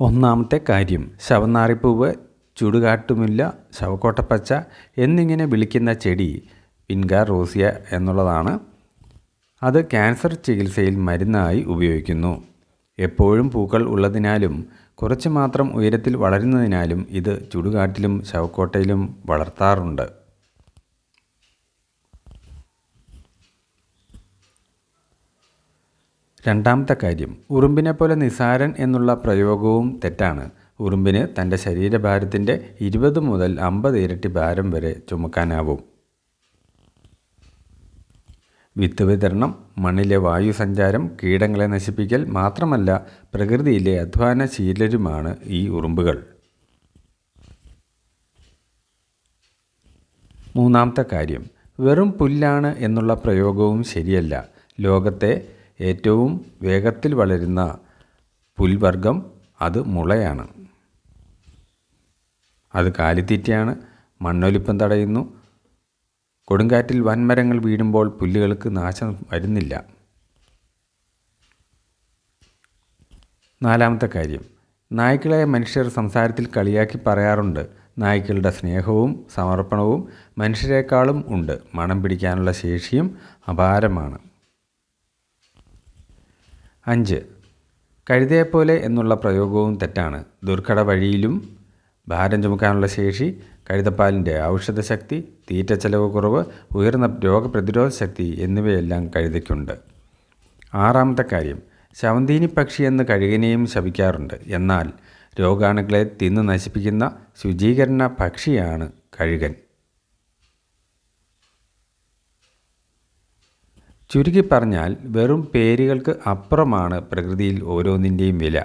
ഒന്നാമത്തെ കാര്യം ശവനാറിപ്പൂവ് ചുടുകാട്ടുമില്ല ശവക്കോട്ടപ്പച്ച എന്നിങ്ങനെ വിളിക്കുന്ന ചെടി പിൻഗാ റോസിയ എന്നുള്ളതാണ്. അത് ക്യാൻസർ ചികിത്സയിൽ മരുന്നായി ഉപയോഗിക്കുന്നു. എപ്പോഴും പൂക്കൾ ഉള്ളതിനാലും കുറച്ച് മാത്രം ഉയരത്തിൽ വളരുന്നതിനാലും ഇത് ചുടുകാട്ടിലും ശവക്കോട്ടയിലും വളർത്താറുണ്ട്. രണ്ടാമത്തെ കാര്യം ഉറുമ്പിനെ പോലെ നിസാരൻ എന്നുള്ള പ്രയോഗവും തെറ്റാണ്. ഉറുമ്പിന് തന്റെ ശരീരഭാരത്തിന്റെ ഇരുപത് മുതൽ അമ്പത് ഇരട്ടി ഭാരം വരെ ചുമക്കാനാവും. വിത്ത് വിതരണം മണ്ണിലെ വായു സഞ്ചാരം കീടങ്ങളെ നശിപ്പിക്കൽ മാത്രമല്ല പ്രകൃതിയിലെ അധ്വാനശീലരുമാണ് ഈ ഉറുമ്പുകൾ. മൂന്നാമത്തെ കാര്യം വെറും പുല്ലാണ് എന്നുള്ള പ്രയോഗവും ശരിയല്ല. ലോകത്തെ ഏറ്റവും വേഗത്തിൽ വളരുന്ന പുൽവർഗം അത് മുളയാണ്. അത് കാലിത്തീറ്റയാണ് മണ്ണൊലിപ്പം തടയുന്നു. കൊടുങ്കാറ്റിൽ വൻമരങ്ങൾ വീഴുമ്പോൾ പുല്ലുകൾക്ക് നാശം വരുന്നില്ല. നാലാമത്തെ കാര്യം. നായ്ക്കളെ മനുഷ്യർ സംസാരത്തിൽ കളിയാക്കി പറയാറുണ്ട്. നായ്ക്കളുടെ സ്നേഹവും സമർപ്പണവും മനുഷ്യരെക്കാളും ഉണ്ട്. മണം പിടിക്കാനുള്ള ശേഷിയും അപാരമാണ്. അഞ്ച്. കഴുതയെപ്പോലെ എന്നുള്ള പ്രയോഗവും തെറ്റാണ്. ദുർഘട വഴിയിലും ഭാരം ചുമക്കാനുള്ള ശേഷി കഴുതപ്പാലിന്റെ ഔഷധശക്തി തീറ്റ ചെലവ് കുറവ് ഉയർന്ന രോഗപ്രതിരോധ ശക്തി എന്നിവയെല്ലാം കഴുതയ്ക്കുണ്ട്. ആറാമത്തെ കാര്യം ശവന്തീനി പക്ഷി എന്ന് കഴുകനെയും ശപിക്കാറുണ്ട്. എന്നാൽ രോഗാണുക്കളെ തിന്ന് നശിപ്പിക്കുന്ന ശുചീകരണ പക്ഷിയാണ് കഴുകൻ. ചുരുക്കി പറഞ്ഞാൽ വെറും പേരുകൾക്ക് അപ്പുറമാണ് പ്രകൃതിയിൽ ഓരോന്നിന്റെയും വില.